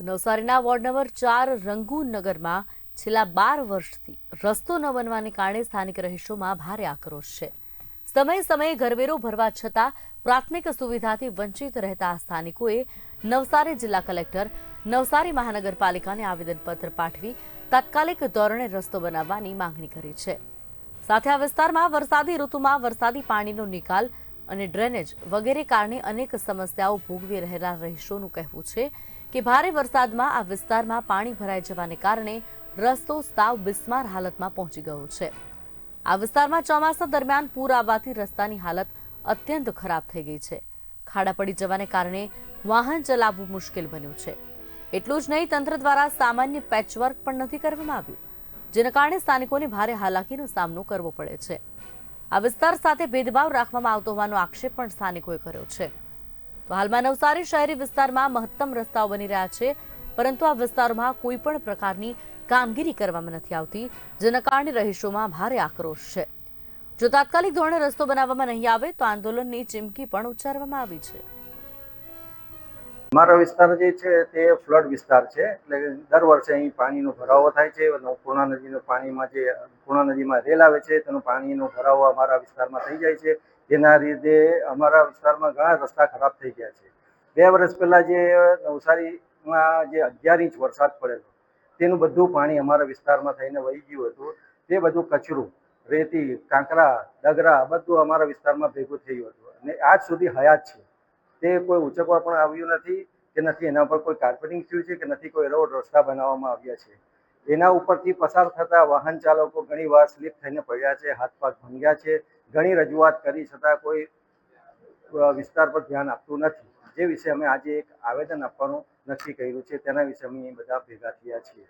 નવસારીના ward number ચાર રંગુનગરમાં છેલ્લા બાર વર્ષથી રસ્તો ન બનવાને કારણે સ્થાનિક રહીશોમાં ભારે આક્રોશ છે. સમયે સમયે ઘરવેરો ભરવા છતાં પ્રાથમિક સુવિધાથી વંચિત રહેતા સ્થાનિકોએ નવસારી જિલ્લા કલેક્ટર, નવસારી મહાનગરપાલિકાને આવેદનપત્ર પાઠવી તાત્કાલિક ધોરણે રસ્તો બનાવવાની માંગણી કરી છે. સાથે આ વિસ્તારમાં વરસાદી ઋતુમાં વરસાદી પાણીનો નિકાલ અને ડ્રેનેજ વગેરે કારણે અનેક સમસ્યાઓ ભોગવી રહેલા રહીશોનું કહેવું છે કે ભારે વરસાદમાં આ વિસ્તારમાં પાણી ભરાઈ જવાને કારણે રસ્તો સાવ બિસ્માર હાલતમાં પહોંચી ગયો છે. આ વિસ્તારમાં ચોમાસા દરમિયાન પૂર આવવાથી રસ્તાની હાલત અત્યંત ખરાબ થઈ ગઈ છે. ખાડા પડી જવાને કારણે વાહન ચલાવવું મુશ્કેલ બન્યું છે. એટલું જ નહીં, તંત્ર દ્વારા સામાન્ય પેચવર્ક પણ નથી કરવામાં આવ્યું, જેના કારણે સ્થાનિકોને ભારે હાલાકીનો સામનો કરવો પડે છે. આ વિસ્તાર સાથે ભેદભાવ રાખવામાં આવતો હોવાનો આક્ષેપ પણ સ્થાનિકોએ કર્યો છે. તો હાલમાં નવસારી શહેરી વિસ્તારમાં મહત્તમ રસ્તાઓ બની રહ્યા છે, પરંતુ આ વિસ્તારોમાં કોઈ પણ પ્રકારની કામગીરી કરવામાં નથી આવતી, જેના કારણે રહીશોમાં ભારે આક્રોશ છે. જો તાત્કાલિક ધોરણે રસ્તો બનાવવામાં નહીં આવે, તો આંદોલનની ચીમકી પણ ઉચ્ચારવામાં આવી છે. અમારો વિસ્તાર જે છે તે ફ્લડ વિસ્તાર છે, એટલે દર વર્ષે અહીં પાણીનો ભરાવો થાય છે પૂર્ણા નદીનું પાણીમાં જે, પૂર્ણા નદીમાં રેલ આવે છે, તેનું પાણીનો ભરાવો અમારા વિસ્તારમાં થઈ જાય છે. જેના લીધે અમારા વિસ્તારમાં ઘણા રસ્તા ખરાબ થઈ ગયા છે. બે વર્ષ પહેલાં જે નવસારીમાં જે અગિયાર ઇંચ વરસાદ પડેલો, તેનું બધું પાણી અમારા વિસ્તારમાં થઈને વહી ગયું હતું. તે બધું કચરું, રેતી, કાંકરા, ડગરા બધું અમારા વિસ્તારમાં ભેગું થયું હતું. અને આજ સુધી હયાત છે. તે કોઈ ઉચકવા પણ આવ્યું નથી, કે નથી એના પર કોઈ કાર્પેટિંગ થયું છે, કે નથી કોઈ રોડ રસ્તા બનાવવામાં આવ્યા છે. એના ઉપરથી પસાર થતા વાહન ચાલકો ઘણીવાર સ્લીપ થઈને પડ્યા છે, હાથ પાથ ભંગ્યા છે, ઘણી રજૂઆત કરી છતાં કોઈ વિસ્તાર પર ધ્યાન આપતું નથી. જે વિશે અમે આજે એક આવેદન આપવાનું નક્કી કર્યું છે, તેના વિશે અમે બધા ભેગા થયા છીએ.